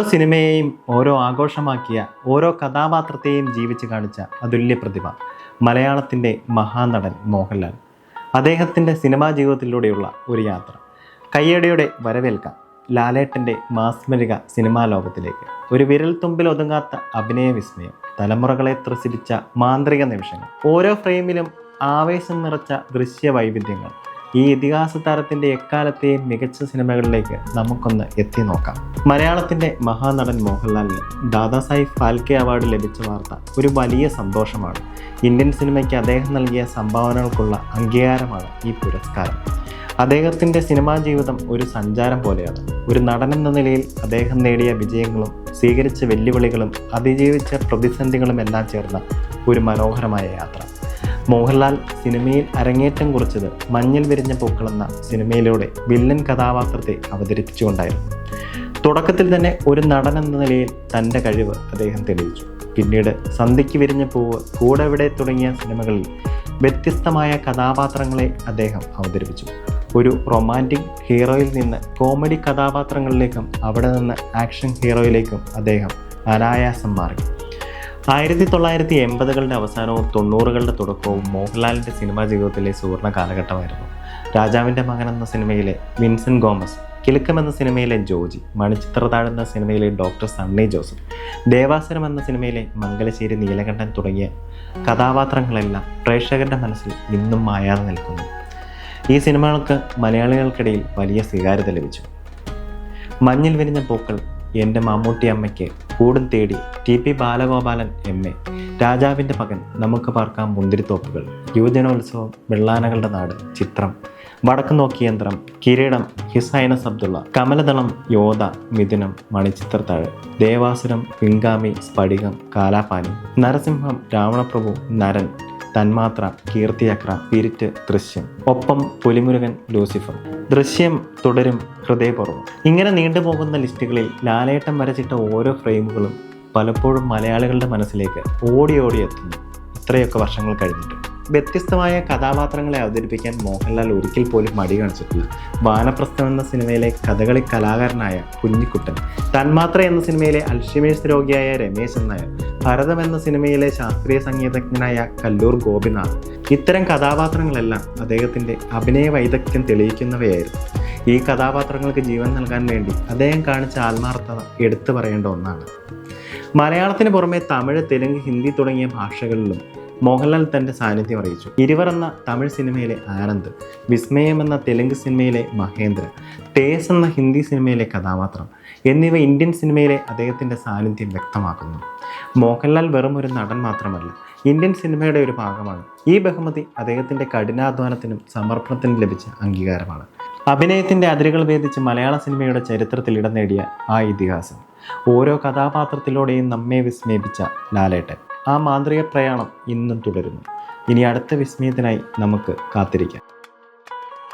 ഓരോ സിനിമയെയും ഓരോ ആഘോഷമാക്കിയ ഓരോ കഥാപാത്രത്തെയും ജീവിച്ച് കാണിച്ച അതുല്യ പ്രതിഭ മലയാളത്തിന്റെ മഹാനടൻ മോഹൻലാൽ. അദ്ദേഹത്തിന്റെ സിനിമാ ജീവിതത്തിലൂടെയുള്ള ഒരു യാത്ര. കയ്യടിയോടെ വരവേൽക്കാം ലാലേട്ടന്റെ മാസ്മരിക സിനിമാ ലോകത്തിലേക്ക്. ഒരു വിരൽ തുമ്പിൽ ഒതുങ്ങാത്ത അഭിനയ വിസ്മയം തലമുറകളെ ത്രസിപ്പിച്ച മാന്ത്രിക നിമിഷങ്ങൾ ഓരോ ഫ്രെയിമിലും ആവേശം നിറച്ച ദൃശ്യ വൈവിധ്യങ്ങൾ ഈ ഇതിഹാസ താരത്തിന്റെ എക്കാലത്തെയും മികച്ച സിനിമകളിലേക്ക് നമുക്കൊന്ന് എത്തി നോക്കാം. മലയാളത്തിന്റെ മഹാനടൻ മോഹൻലാലിന് ദാദാസാഹിബ് ഫാൽക്കെ അവാർഡ് ലഭിച്ച വാർത്ത ഒരു വലിയ സന്തോഷമാണ്. ഇന്ത്യൻ സിനിമയ്ക്ക് അദ്ദേഹം നൽകിയ സംഭാവനകൾക്കുള്ള അംഗീകാരമാണ് ഈ പുരസ്കാരം. അദ്ദേഹത്തിന്റെ സിനിമാ ജീവിതം ഒരു സഞ്ചാരം പോലെയാണ്. ഒരു നടൻ എന്ന നിലയിൽ അദ്ദേഹം നേടിയ വിജയങ്ങളും സ്വീകരിച്ച വെല്ലുവിളികളും അതിജീവിച്ച പ്രതിസന്ധികളും എല്ലാം ചേർന്ന ഒരു മനോഹരമായ യാത്ര. മോഹൻലാൽ സിനിമയിൽ അരങ്ങേറ്റം കുറിച്ചത് മഞ്ഞൾ വിരിഞ്ഞ പൂക്കളെന്ന സിനിമയിലൂടെ വില്ലൻ കഥാപാത്രത്തെ അവതരിപ്പിച്ചുകൊണ്ടായിരുന്നു. തുടക്കത്തിൽ തന്നെ ഒരു നടൻ എന്ന നിലയിൽ തന്റെ കഴിവ് അദ്ദേഹം തെളിയിച്ചു. പിന്നീട് സന്ധ്യയ്ക്ക് വിരിഞ്ഞ പൂവ് കൂടെവിടെ തുടങ്ങിയ സിനിമകളിൽ വ്യത്യസ്തമായ കഥാപാത്രങ്ങളെ അദ്ദേഹം അവതരിപ്പിച്ചു. ഒരു റൊമാന്റിക് ഹീറോയിൽ നിന്ന് കോമഡി കഥാപാത്രങ്ങളിലേക്കും അവിടെ നിന്ന് ആക്ഷൻ ഹീറോയിലേക്കും അദ്ദേഹം അനായാസം മാറി. ആയിരത്തി തൊള്ളായിരത്തി എൺപതുകളുടെ അവസാനവും തൊണ്ണൂറുകളുടെ തുടക്കവും മോഹൻലാലിന്റെ സിനിമാ ജീവിതത്തിലെ സുവർണ കാലഘട്ടമായിരുന്നു. രാജാവിന്റെ മകൻ എന്ന സിനിമയിലെ വിൻസെന്റ് ഗോമസ് കിലുക്കം എന്ന സിനിമയിലെ ജോജി മണിച്ചിത്രതാഴ് എന്ന സിനിമയിലെ ഡോക്ടർ സണ്ണി ജോസഫ് ദേവാസുരം എന്ന സിനിമയിലെ മംഗലശ്ശേരി നീലകണ്ഠൻ തുടങ്ങിയ കഥാപാത്രങ്ങളെല്ലാം പ്രേക്ഷകരുടെ മനസ്സിൽ ഇന്നും മായാതെ നിൽക്കുന്നു. ഈ സിനിമകൾക്ക് മലയാളികൾക്കിടയിൽ വലിയ സ്വീകാര്യത ലഭിച്ചു. മഞ്ഞിൽ വിരിഞ്ഞ പൂക്കൾ എന്റെ മമ്മൂട്ടി അമ്മയ്ക്ക് കൂടും തേടി T P Balagopalan M A. രാജാവിന്റെ മകൻ നമുക്ക് പാർക്കാം മുന്തിരിത്തോപ്പുകൾ. യുവജനോത്സവം വെള്ളാനകളുടെ നാട് ചിത്രം. വടക്ക് നോക്കി യന്ത്രം കിരീടം ഹിസൈനസ് അബ്ദുള്ള കമലദളം യോധ മിഥുനം മണിച്ചിത്രത്താഴ് ദേവാസുരം പിങ്കാമി സ്ഫടികം കാലാപാനി നരസിംഹം രാവണപ്രഭു നരൻ തന്മാത്ര കീർത്തിചക്ര പിരിറ്റ് ദൃശ്യം. ഒപ്പം പുലിമുരുകൻ ലൂസിഫർ. ദൃശ്യം തുടരും ഹൃദയപൂർവം. ഇങ്ങനെ നീണ്ടുപോകുന്ന ലിസ്റ്റുകളിൽ ലാലേട്ടം വരച്ചിട്ട ഓരോ ഫ്രെയിമുകളും പലപ്പോഴും മലയാളികളുടെ മനസ്സിലേക്ക് ഓടി ഓടി എത്തുന്നു. ഇത്രയൊക്കെ വർഷങ്ങൾ കഴിഞ്ഞിട്ട്. വ്യത്യസ്തമായ കഥാപാത്രങ്ങളെ അവതരിപ്പിക്കാൻ മോഹൻലാൽ ഒരിക്കൽ പോലും മടി കാണിച്ചിട്ടില്ല. വാനപ്രസ്ഥം എന്ന സിനിമയിലെ കഥകളി കലാകാരനായ കുഞ്ഞിക്കുട്ടൻ തന്മാത്ര എന്ന സിനിമയിലെ അൽഷിമേഴ്സ് രോഗിയായ രമേശൻ നായർ ഭരതം എന്ന സിനിമയിലെ ശാസ്ത്രീയ സംഗീതജ്ഞനായ കല്ലൂർ ഗോപിനാഥ് ഇത്തരം കഥാപാത്രങ്ങളെല്ലാം അദ്ദേഹത്തിന്റെ അഭിനയ വൈദഗ്ധ്യം തെളിയിക്കുന്നവയായിരുന്നു. ഈ കഥാപാത്രങ്ങൾക്ക് ജീവൻ നൽകാൻ വേണ്ടി അദ്ദേഹം കാണിച്ച ആത്മാർത്ഥത എടുത്തു പറയേണ്ട ഒന്നാണ്. മലയാളത്തിന് പുറമെ തമിഴ് തെലുങ്ക് ഹിന്ദി തുടങ്ങിയ ഭാഷകളിലും മോഹൻലാൽ തന്റെ സാന്നിധ്യം അറിയിച്ചു. ഇരുവർ എന്ന തമിഴ് സിനിമയിലെ ആനന്ദ് വിസ്മയം എന്ന തെലുങ്ക് സിനിമയിലെ മഹേന്ദ്ര തേസ് എന്ന ഹിന്ദി സിനിമയിലെ കഥാപാത്രം എന്നിവ ഇന്ത്യൻ സിനിമയിലെ അദ്ദേഹത്തിന്റെ സാന്നിധ്യം വ്യക്തമാക്കുന്നു. മോഹൻലാൽ വെറും ഒരു നടൻ മാത്രമല്ല ഇന്ത്യൻ സിനിമയുടെ ഒരു ഭാഗമാണ്. ഈ ബഹുമതി അദ്ദേഹത്തിന്റെ കഠിനാധ്വാനത്തിനും സമർപ്പണത്തിനും ലഭിച്ച അംഗീകാരമാണ്. അഭിനയത്തിന്റെ അതിരുകൾ ഭേദിച്ച് മലയാള സിനിമയുടെ ചരിത്രത്തിൽ ഇടം നേടിയ ആ ഇതിഹാസം. ഓരോ കഥാപാത്രത്തിലൂടെയും നമ്മെ വിസ്മയിപ്പിച്ച ലാലേട്ടൻ. ആ മാന്ത്രിക പ്രയാണം ഇന്നും തുടരുന്നു. ഇനി അടുത്ത വിസ്മയത്തിനായി നമുക്ക് കാത്തിരിക്കാം.